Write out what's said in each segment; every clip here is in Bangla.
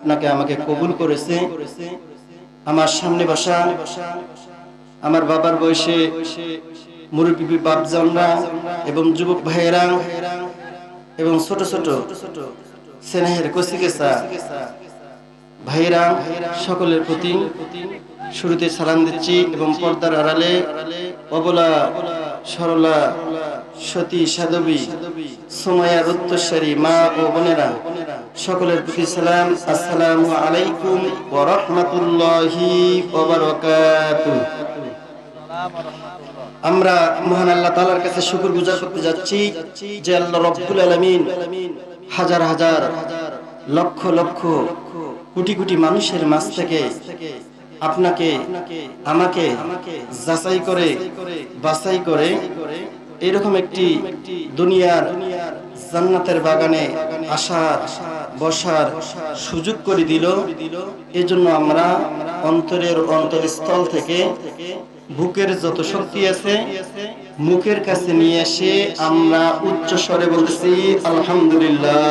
আপনাকে আমাকে কবুল করেছে। আমার সামনে বসা আমার বাবার বয়সে মুরব্বী বাপজানরা এবং যুবক ভাইয়েরা এবং ছোট ছোট স্নেহের কচিকেসা ভাইয়েরা সকলের প্রতি শুরুতে সালাম দিচ্ছি এবং পর্দার আড়ালে অবলা, সরলা, সতী, সাধবী সময়া উত্তরসারী মা ও বোনেরা সকলের প্রতি সালাম। আসসালামু আলাইকুম ওয়া আমরা মহান আল্লাহ তাআলার কাছে শুকর গুজার করতে যাচ্ছি যে আল্লাহ রব্বুল আলামিন হাজার হাজার, লক্ষ লক্ষ, কোটি কোটি মানুষের মাঝ থেকে আপনাকে, আমাকে যাচাই করে, বাছাই করে এরকম একটি দুনিয়ার জান্নাতের বাগানে আসার বসার সুযোগ করে দিল। এজন্য আমরা অন্তরের অন্তরস্থল থেকে বুকের যত শক্তি আছে, মুখের কাছে নিয়ে এসে আমরা উচ্চ স্বরে বলতেছি, আলহামদুলিল্লাহ।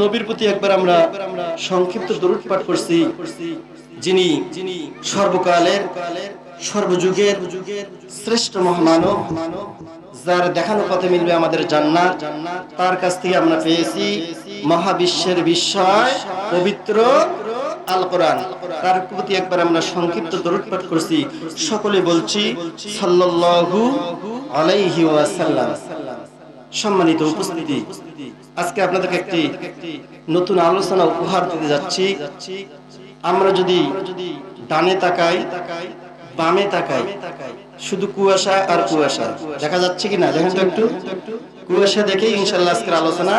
নবীর প্রতি একবার আমরা সংক্ষিপ্ত দরুদ পাঠ করছি, যিনি যিনি সর্বকালের, সর্বযুগের যুগের শ্রেষ্ঠ মহামানব। যার দেখানো পথে মিলবে আমাদের জান্নাত। তার কাছ থেকে আমরা পেয়েছি মহাবিশ্বের বিস্ময়, পবিত্র আল কোরআন তার প্রতি একবার আমরা সংক্ষিপ্ত দরুদ পাঠ করছি। সকলে বলছি, সাল্লাল্লাহু আলাইহি ওয়াসাল্লাম। সম্মানিত উপস্থিতি, আজকে আপনাদেরকে একটি নতুন আলোচনা উপহার দিতে যাচ্ছি। আমরা যদি ডানে তাকাই, বামে তাকাই শুধু কুয়াশা আর কুয়াশা। দেখা যাচ্ছে কি না? দেখেন তো একটু। কুয়াশা দেখে ইনশাল্লাহ আজকের আলোচনা,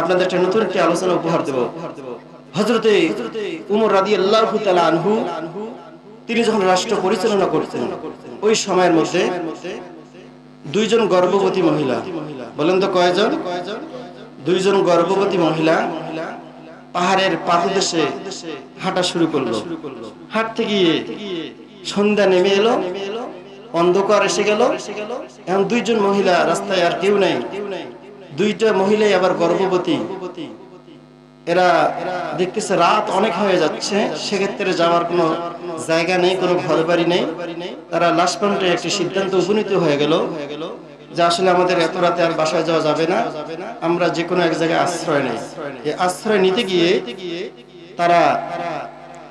আপনাদের একটা নতুন একটি আলোচনা উপহার দেব। হজরতে উমর রাদি আল্লাহ আনহু, তিনি যখন রাষ্ট্র পরিচালনা করতেন, ওই সময়ের মধ্যে দুইজন গর্ভবতী মহিলা, বলেন তো কয়জন? দুইজন গর্ভবতী মহিলা পাহাড়ের পাদদেশে হাঁটা শুরু করল। হাঁটতে গিয়ে সন্ধ্যা নেমে এলো। অন্ধকার এসে গেল। এখন দুইজন মহিলা রাস্তায় আর কেউ নাই। দুইটা মহিলাই আবার গর্ভবতী। এরা দেখতেছে রাত অনেক হয়ে যাচ্ছে। সেক্ষেত্রে যাওয়ার কোনো জায়গা নেই, কোনো ঘর বাড়ি নেই। তারা লাস্ট পয়েন্টে একটি সিদ্ধান্ত উপনীত হয়ে গেল যে আসলে আমাদের এত রাতে আর বাসায় যাওয়া যাবে না। আমরা যে কোনো এক জায়গায় আশ্রয় নেই। আশ্রয় নিতে গিয়ে তারা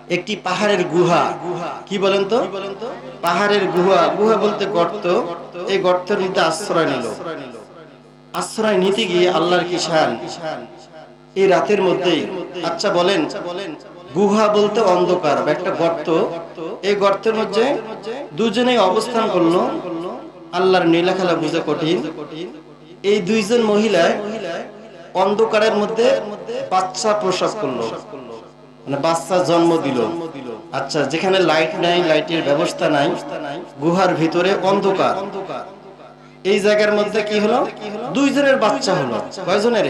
একটি পাহাড়ের গুহা। কি বলেন তো? পাহাড়ের গুহা। গুহা বলতে গর্ত। এই গর্তের মধ্যে আশ্রয় নিল। আশ্রয় নিতে গিয়ে আল্লাহর কি শান? এই রাতের মধ্যে আচ্ছা বলেন। গুহা বলতে অন্ধকার বা একটা গর্ত। এই গর্তের মধ্যে দুজনে অবস্থান করল। আল্লাহর নীলাখালা বুঝা কঠিন। এই দুইজন মহিলা অন্ধকারের মধ্যে বাচ্চা প্রসব করল। মানে বাচ্চা জন্ম দিল। আচ্ছা যেখানে লাইট নাই লাইটের ব্যবস্থা নাই, গুহার ভিতরে অন্ধকার। এই জায়গার মধ্যে কি হলো? দুইজনের বাচ্চা হলো। কয়জনের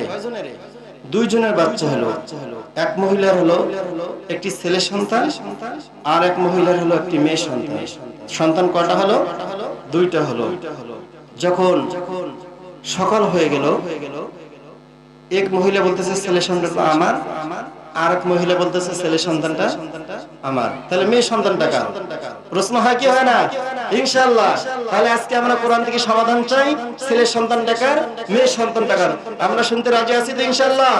দুইজনের বাচ্চা হলো। এক মহিলার হলো একটি ছেলে সন্তান, আর এক মহিলার হলো একটি মেয়ে সন্তান। সন্তান কটা হলো? দুইটা হলো। যখন সকাল হয়ে গেল, এক মহিলা বলতেছে, ছেলে সন্তানটা আমার আর এক মহিলা বলতেছে, ছেলে সন্তানটা আমার। তাহলে মেয়ে সন্তানটা কার? প্রশ্ন হয় কি হয় না? তাহলে আজকে আমরা কোরআন থেকে সমাধান চাই। ছেলে সন্তান টাকার মেয়ে সন্তান টাকার আমরা শুনতে রাজি আছি তো, ইনশাআল্লাহ?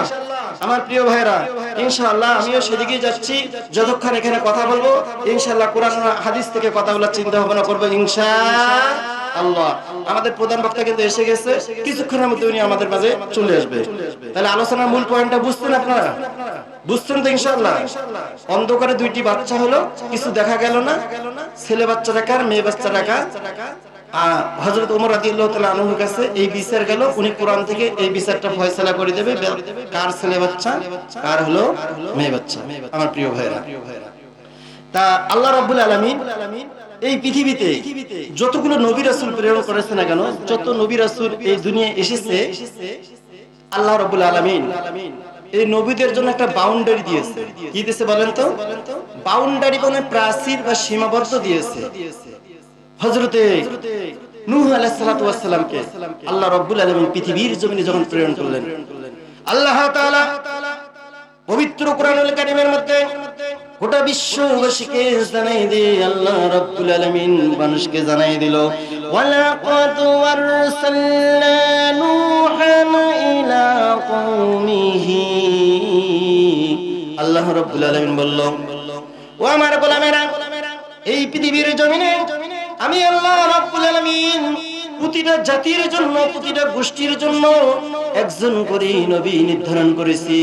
আমার প্রিয় ভাইরা ইনশাআল্লাহ আমিও সেদিকে যাচ্ছি। যতক্ষণ এখানে কথা বলব, ইনশাআল্লাহ কোরআন হাদিস থেকে কথা বলার চিন্তা ভাবনা করব, ইনশা আল্লাহ। আমাদের প্রধান বক্তা কিন্তু এসে গেছে, কিছুক্ষণের মধ্যে উনি আমাদের মাঝে চলে আসবে। তাহলে আলোচনার মূল পয়েন্টটা বুঝছেন আপনারা? বুঝছেন তো ইনশাআল্লাহ? অন্ধকারে দুইটি বাচ্চা হলো, কিছু দেখা গেল না। ছেলে বাচ্চা? হলো? মেয়ে বাচ্চা। তা আল্লাহ রাব্বুল আলামিন এই পৃথিবীতে যতগুলো নবী রাসূল প্রেরণ করেছে না কেন, যত নবী রাসূল এই দুনিয়ায় এসেছে, আল্লাহ রাব্বুল আলামিন এই নবীদের জন্য একটা বাউন্ডারি দিয়েছে। কি দিয়েছে বলেন তো? বাউন্ডারি মানে প্রাচীর বা সীমাবদ্ধ দিয়েছে। হযরতে নূহ আলাইহিস সালাতু ওয়াস সালামকে আল্লাহ রাব্বুল আলামিন পৃথিবীর জমিনে যখন প্রেরণ করলেন, আল্লাহ তাআলা পবিত্র কোরআনুল কারিমের মধ্যে গোটা বিশ্ববাসীকে জানাই দিয়ে আল্লাহ রাব্বুল আলামিন মানুষকে জানাই দিল ওয়ালা ওয়ালাকাদ ওয়ারসালনা নূহান ইলা কওমিহি। আল্লাহ রাব্বুল আলামিন বলল, ও আমার গোলামেরা, এই পৃথিবীর জমিনে আমি আল্লাহ রাব্বুল আলামিন প্রতিটা জাতির জন্য, প্রতিটা গোষ্ঠীর জন্য একজন করে নবী নির্ধারণ করেছি।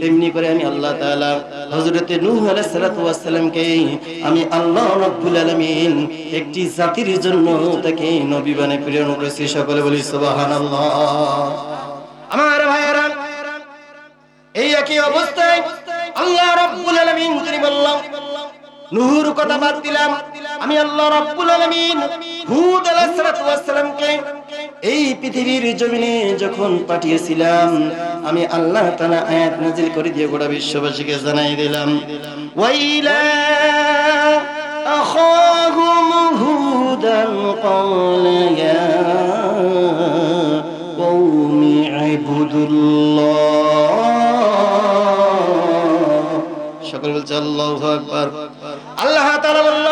তেমনি করে আমি আল্লাহ তাআলা হযরতে নূহ আমি আল্লাহ রাব্বুল আলামিন একটি জাতির জন্য তাকে নবী বানিয়ে প্রেরণ করেছি। সকলে বলি সুবহানাল্লাহ। আমার ভাইয়েরা, এই একই অবস্থায় আল্লাহ রাব্বুল আলামিন তিনি বললাম, নুহুর কথা বাদ দিলাম। আমি আল্লাহ রাব্বুল আলামিন হুদ আলাইহিস এই পৃথিবীর জমিনে যখন পাঠিয়েছিলাম আমি আল্লাহ তাআলা আয়াত নাযিল করে দিয়ে গোটা বিশ্ববাসীকে জানাই দিলাম। সকল বলছে আল্লাহু আল্লাহ তাআলা বলল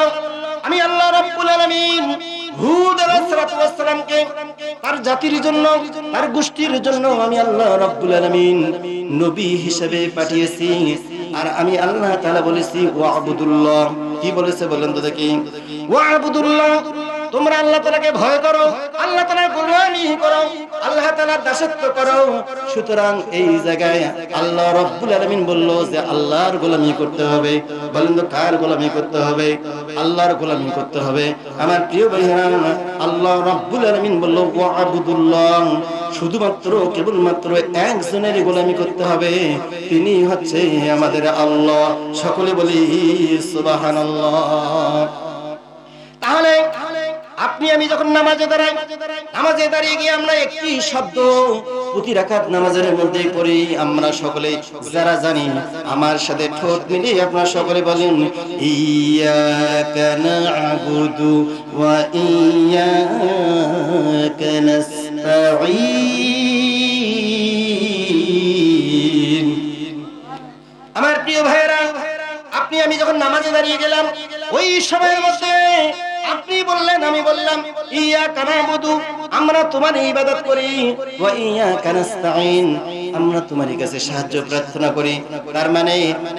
সালামকে তার জাতির জন্য, তার গোষ্ঠীর জন্য আমি আল্লাহ রাব্বুল আলামিন নবী হিসেবে পাঠিয়েছি। আর আমি আল্লাহ তাআলা বলেছি ওয়াবুদুল্লাহ কি বলেছে বলেন তো দেখি। ওয়াবুদুল্লাহ তোমরা আল্লাহ তাআলাকে ভয় করো, আল্লাহ তাআলার গোলামি করো, আল্লাহ তাআলার দাসত্ব করো। সুতরাং এই জায়গায় আল্লাহ রাব্বুল আলামিন বলল যে আল্লাহর গোলামি করতে হবে। বলেন তো কার গোলামি করতে হবে? আল্লাহর গোলামি করতে হবে। আমার প্রিয় ভাইরা আল্লাহ রাব্বুল আলামিন বলল ওয়াবুদুল্লাহ শুধুমাত্র, কেবলমাত্র একজনের গোলামি করতে হবে। তিনি হচ্ছে আমাদের আল্লাহ। সকলে বলি, সুবহানাল্লাহ তাহলে আপনি, আমি যখন নামাজে দাঁড়াই, নামাজে দাঁড়িয়ে গিয়ে আমরা একটি শব্দ প্রতি রাকাত নামাজের মধ্যে করি আমরা সকলে যারা জানি, আমার সাথে ঠোঁট মিলিয়ে আপনারা সকলে বলেন ইয়াকা না'বুদু ওয়া ইয়াকা নাস্তাঈন। আমার প্রিয় ভাইয়েরা, আপনি, আমি যখন নামাজে দাঁড়িয়ে গেলাম, ওই সময়ের মধ্যে আপনি বললেন, আমি বললাম, ইয়া কানাবুদু, আমরা তোমার ইবাদত করি। ওয়া ইয়া কানাস্তাইন আমরা তোমার কাছে সাহায্য প্রার্থনা করি। তার মানে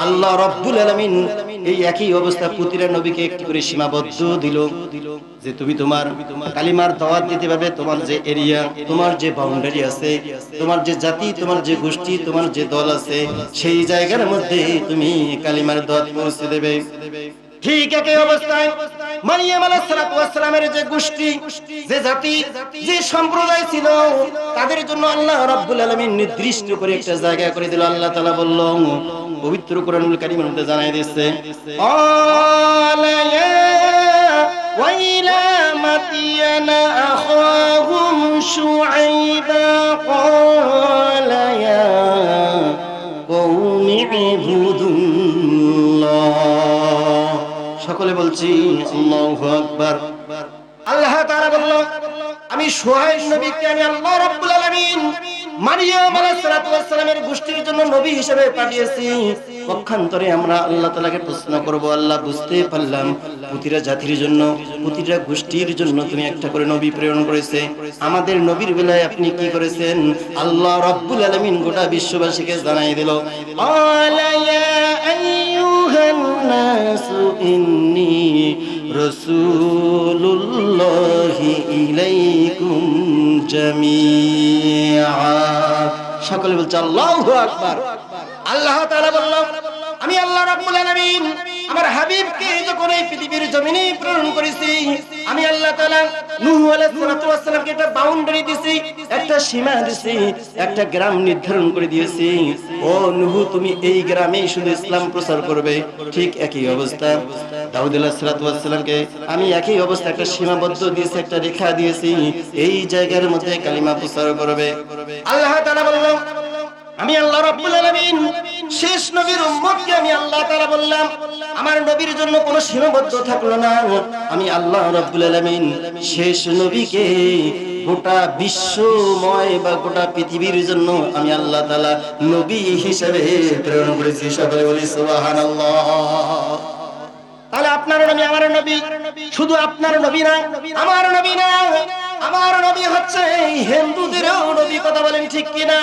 আল্লাহ রাব্বুল আলামিন এই একই অবস্থা প্রতিটা নবীকে একটি করে সীমাবদ্ধ দিল, যে তুমি তোমার কালিমার দাওয়াত দিতে পারবে, তোমার যে এরিয়া, তোমার যে বাউন্ডারি আছে, তোমার যে জাতি, তোমার যে গোষ্ঠী, তোমার যে দল আছে, সেই জায়গার মধ্যে তুমি কালিমার দাওয়াত পৌঁছে দেবে। ঠিক একই অবস্থায় মারিয়াম আলাইহিস সালাতু ওয়াস সালামের যে গোষ্ঠী যে জাতি যে সম্প্রদায় ছিল তাদের জন্য আল্লাহ রাব্বুল আলামিন নির্দিষ্ট করে একটা জায়গা করে দিল আল্লাহ তাআলা বলল পবিত্র কোরআনুল কারীমের মধ্যে জানাই দিচ্ছে আলা ইয়া وإلى مدين أخاهم شعيبا قال يا قوم اعبدوا الله সকলে বলছি, আল্লাহু তাআলা বলল, আমি সোহাইব নবীকে আমি আল্লাহ রাব্বুল আলামিন মারিয়াম আলাইহিস সালাতু ওয়াস সালামের গোষ্ঠীর জন্য নবী হিসেবে পাঠিয়েছি। পক্ষান্তরে আমরা আল্লাহ তাআলাকে প্রশ্ন করব, আল্লাহ বুঝতে পারলাম প্রতিটা জাতির জন্য, প্রতিটা গোষ্ঠীর জন্য তুমি একটা করে নবী প্রেরণ করেছে। আমাদের নবীর বেলায় আপনি কি করেছেন? আল্লাহ রাব্বুল আলামিন গোটা বিশ্ববাসীকে জানাই দিল ইয়া নাসু ইন্নী রাসূলুল্লাহি ইলাইকুম জামিআ। সকলে বলছে আল্লাহু আকবার। আল্লাহ তাআলা বলল, আমি আল্লাহ রাব্বুল আলামিন। আমার হাবিবকে যখন এই পৃথিবীর জমিনে প্রেরণ করেছি, আমি আল্লাহ তাআলা নূহ আলাইহিস একটা একটা সীমা একটা গ্রাম নির্ধারণ করে দিয়েছি। ও নূহ, তুমি এই গ্রামেই শুধু ইসলাম প্রচার করবে, ঠিক একই অবস্থা। দাউদ আলাইহিস আমি একই অবস্থা, একটা সীমাবদ্ধ দিয়েছি, একটা রেখা দিয়েছি, এই জায়গার মধ্যে কালিমা প্রচার করবে। আল্লাহ তাআলা আমি আল্লাহ রাব্বুল আলামিন শেষ নবীর উম্মতকে আমি আল্লাহ তাআলা বললাম, আমার নবীর জন্য কোনো সীমাবদ্ধ থাকল না। আমি আল্লাহ রাব্বুল আলামিন শেষ নবীকে গোটা বিশ্বময় বা গোটা পৃথিবীর জন্য আমি আল্লাহ তাআলা নবী হিসেবে প্রেরণ করেছি। সকলে বলি, সুবহানাল্লাহ। তাহলে আপনার নবী আমার নবী, শুধু আপনার নবী না, আমার নবী না, আমার নবী হচ্ছে হিন্দুদেরও নবী, কথা বলেন ঠিক কিনা?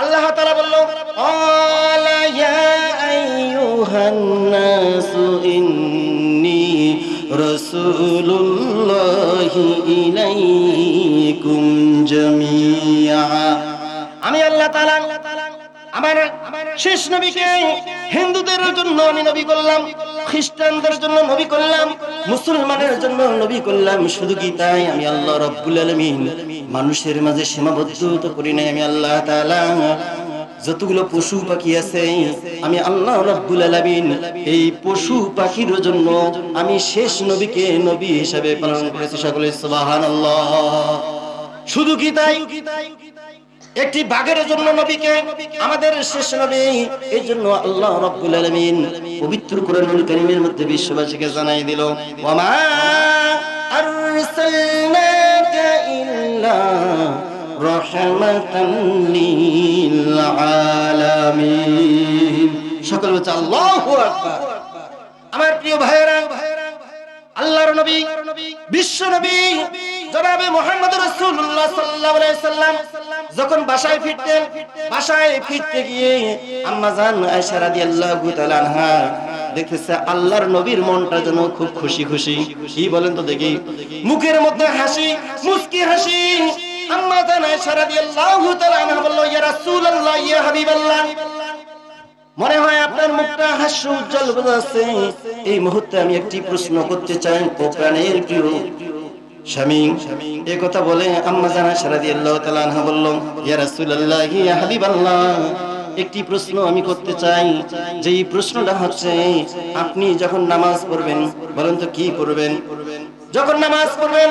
আল্লাহ তাআলা বলল আমি আল্লাহ তাআলা আমার শেষ নবীকে হিন্দুদের জন্য আমি নবী করলাম। খ্রিস্টানদের জন্য নবী করলাম, মুসলমানের জন্য নবী করলাম, শুধু কি তাই? আমি আল্লাহ রব্বুল আলামিন। মানুষের মাঝে সীমাবদ্ধ করি নাই আমি আল্লাহ যতগুলো পশু পাখি আছে, আমি আল্লাহ রব্বুল আলামিন এই পশু পাখির জন্য আমি শেষ নবীকে নবী হিসাবে পালন করেছি সকলে, সুবহানাল্লাহ। শুধু কি তাই? একটি বাঘের জন্য নবীকে, আমাদের শেষ নবী। এই জন্য আল্লাহ রাব্বুল আলামিন পবিত্র কোরআনুল কারীমের মধ্যে বিশ্ববাসীকে জানাই দিল ওয়ামা আরসালনাকা ইল্লা রাহমাতান লিল আলামিন সকল বলছে, আল্লাহু আকবার। আমার প্রিয় ভাইয়েরা, আল্লাহর নবী, বিশ্ব নবী আল্লাহর নবীর মনটা যেন খুব খুশি খুশি। কি বলেন তো দেখি? মুখের মধ্যে হাসি, মুস্কি হাসি। মনে হয় আপনার মুখটা হাস্য উজ্জ্বল বোঝাচ্ছে এই মুহূর্তে আমি একটি প্রশ্ন করতে চাই প্রাণের প্রিয় বলে আম্মা জানা সারা দিয়ে আল্লাহ হাবিবাল্লাহ, একটি প্রশ্ন আমি করতে চাই। যে এই প্রশ্নটা হচ্ছে, আপনি যখন নামাজ পড়বেন, বলেন তো কি পড়বেন যখন নামাজ পড়বেন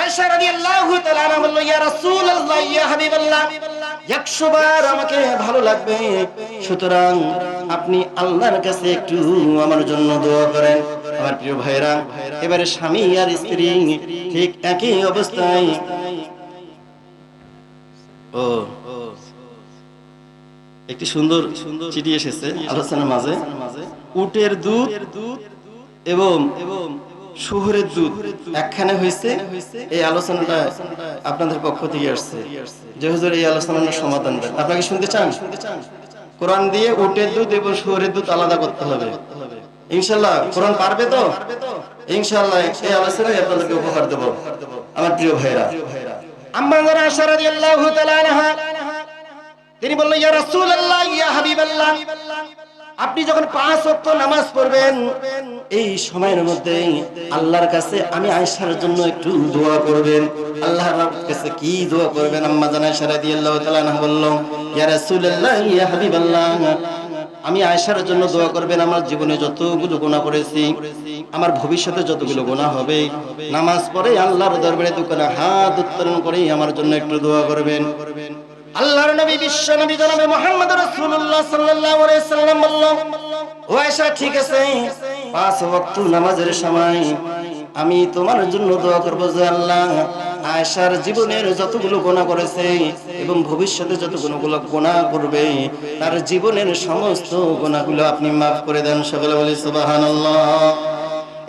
আয়েশা রাদিয়াল্লাহু তাআলা বলল, ইয়া রাসূলুল্লাহ, ইয়া হাবিবাল্লাহ 100 বার আমাকে ভালো লাগবে। সুতরাং আপনি আল্লাহর কাছে একটু আমার জন্য দোয়া করেন। আমার প্রিয় ভাইরা এবারে স্বামী আর স্ত্রী ঠিক একই অবস্থায়। ও, একটি সুন্দর চিঠি এসেছে আলোচনার মাঝে। উটের দুধ এবং শুহুরের দুধ একখানে হয়েছে এই আলোচনাটা আপনাদের পক্ষ থেকে আসছে। যে হুজুর এই আলোচনার সমাধান দেন। আপনাকে শুনতে চান? কোরআন দিয়ে উটের দুধ এবং শুহুরের দুধ আলাদা করতে হবে। ইনশাল্লাহ, কোরআন পারবে তো? ইনশাল্লাহ, এই আলোচনায় আপনাদেরকে উপহার দেব। আমার প্রিয় ভাইরা। আম্মা যারা আশা রাদিয়াল্লাহু তাআলা তিনি বললেন, ইয়া রাসূলুল্লাহ, ইয়া হাবিবাল্লাহ। আপনি যখন পাঁচ ওয়াক্ত নামাজ পড়বেন, এই সময়ের মধ্যে আল্লাহর কাছে আমি আয়েশার জন্য একটু দোয়া করবেন। আল্লাহর কাছে কি দোয়া করবেন? আম্মা জানা আয়েশা রাদিয়াল্লাহু তাআলা আনহা বলল, ইয়া রাসূলুল্লাহ, ইয়া হাবিবাল্লাহ। আমি আয়েশার জন্য দোয়া করবেন, আমার জীবনে যতগুলো গোনা করেছি আমার ভবিষ্যতে যতগুলো গোনা হবে, নামাজ পড়ে আল্লাহর দরবারে দোকানে হাত উত্তোলন করে আমার জন্য একটু দোয়া করবেন। আল্লাহর নবী, বিশ্ব নবী জনাবে মুহাম্মদ রাসূলুল্লাহ সাল্লাল্লাহু আলাইহি সাল্লাম বলল, ও আয়েশা, ঠিক আছে। পাঁচ ওয়াক্ত নামাজের সময় আমি তোমার জন্য দোয়া করব যে আল্লাহ আয়েশার জীবনের যতগুলো গুনাহ করেছে এবং ভবিষ্যতে যতগুলো গুনাহ করবে, তার জীবনের সমস্ত গুনাহগুলো আপনি maaf করে দেন। সকলে বলি, সুবহানাল্লাহ।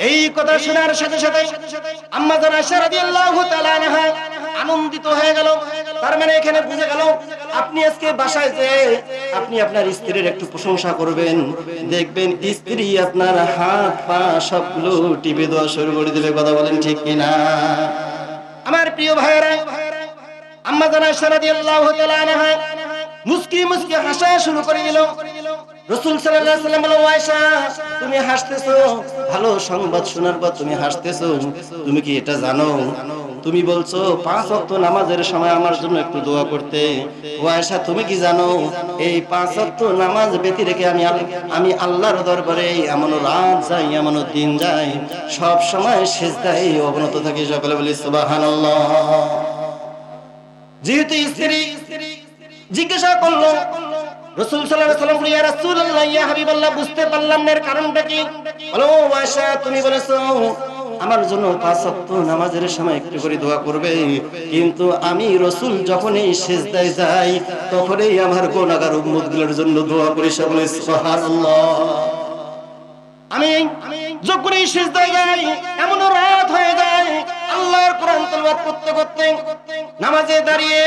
এই কথা শোনার সাথে সাথে আম্মা জান রাদিয়াল্লাহু তাআলা আনন্দিত হয়ে গেল। তার মানে এখানে বুঝে গেল, আপনি আজকে বাসায় যে আপনি আপনার স্ত্রীর একটু প্রশংসা করবেন, দেখবেন স্ত্রী আপনার হাত, পা সবগুলো টিপে দেওয়া শুরু করে দেবে, কথা বলেন ঠিক কিনা? আমার প্রিয় ভাইয়েরা, আম্মা জানা সারাদি আল্লাহ মুস্কি মুস্কি হাসা শুরু করে দিল। রসুল তুমি ভালো সংবাদ শোনার পর তুমি তুমি কি এটা জানো? তুমি বলছো, পাঁচ ওয়াক্ত নামাজের সময় আমার জন্য একটু দোয়া করতে। তুমি কি জানো? এই পাঁচ ওয়াক্ত নামাজ ব্যতি রেখে আমি আমি আল্লাহর দরবারে এমন রাত যাই, এমন দিন যাই। সব সময় সেজদায় অবনত থাকি সকলে বলি, সুবহানাল্লাহ। যেহেতু স্ত্রী জিজ্ঞাসা করল নামাজের সময় একটু করে দোয়া করবে। কিন্তু আমি রসুল যখন এই সেজদায় যাই, তখনই আমার গুনাহগার উম্মতগুলোর জন্য দোয়া করি সকলে আমি যখন এই সেজদায় যাই, এমন তেলাওয়াত করতে করতে নামাজে দাঁড়িয়ে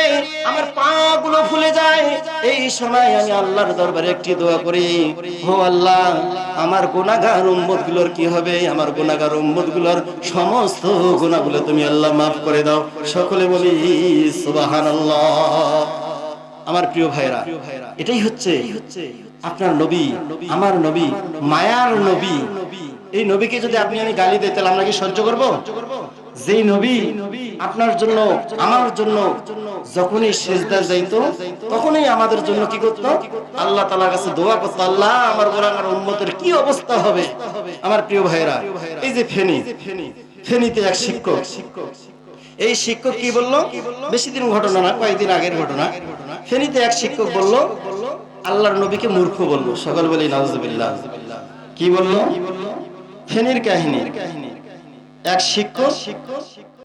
আমার পা গুলো ফুলে যায়। এই সময় আমি আল্লাহর দরবারে একটি দোয়া করি। আল্লাহ, আমার উম্মতগুলোর কি হবে? আমার গুনাহগার উম্মতগুলোর সমস্ত গুনাহগুলো তুমি আল্লাহ মাফ করে দাও। সকলে বলি আমার প্রিয় ভাইরা এটাই হচ্ছে আপনার নবী, আমার নবী, মায়ার নবী। এই নবীকে যদি আপনি আমি গালি দিই, তাহলে আমরা কি সহ্য করব? যেই নবী আপনার জন্য, আমার জন্য যখনই সেজদা যাইতো, তখনই আমাদের জন্য কি করত? আল্লাহ তাআলার কাছে দোয়া করতো, আল্লাহ, আমার গোলামের উম্মতের কি অবস্থা হবে? আমার প্রিয় ভাইরা এই যে ফেনী, ফেনীতে এক শিক্ষক, এই শিক্ষক কি বলল? বেশি দিন ঘটনা না, কয়েকদিন আগের ঘটনা। ফেনীতে এক শিক্ষক বলল, আল্লাহর নবীকে মূর্খ বলল। সকল বলি নাউজুবিল্লাহ। কি বলল? ফেনীর কাহিনী। এক শিক্ষক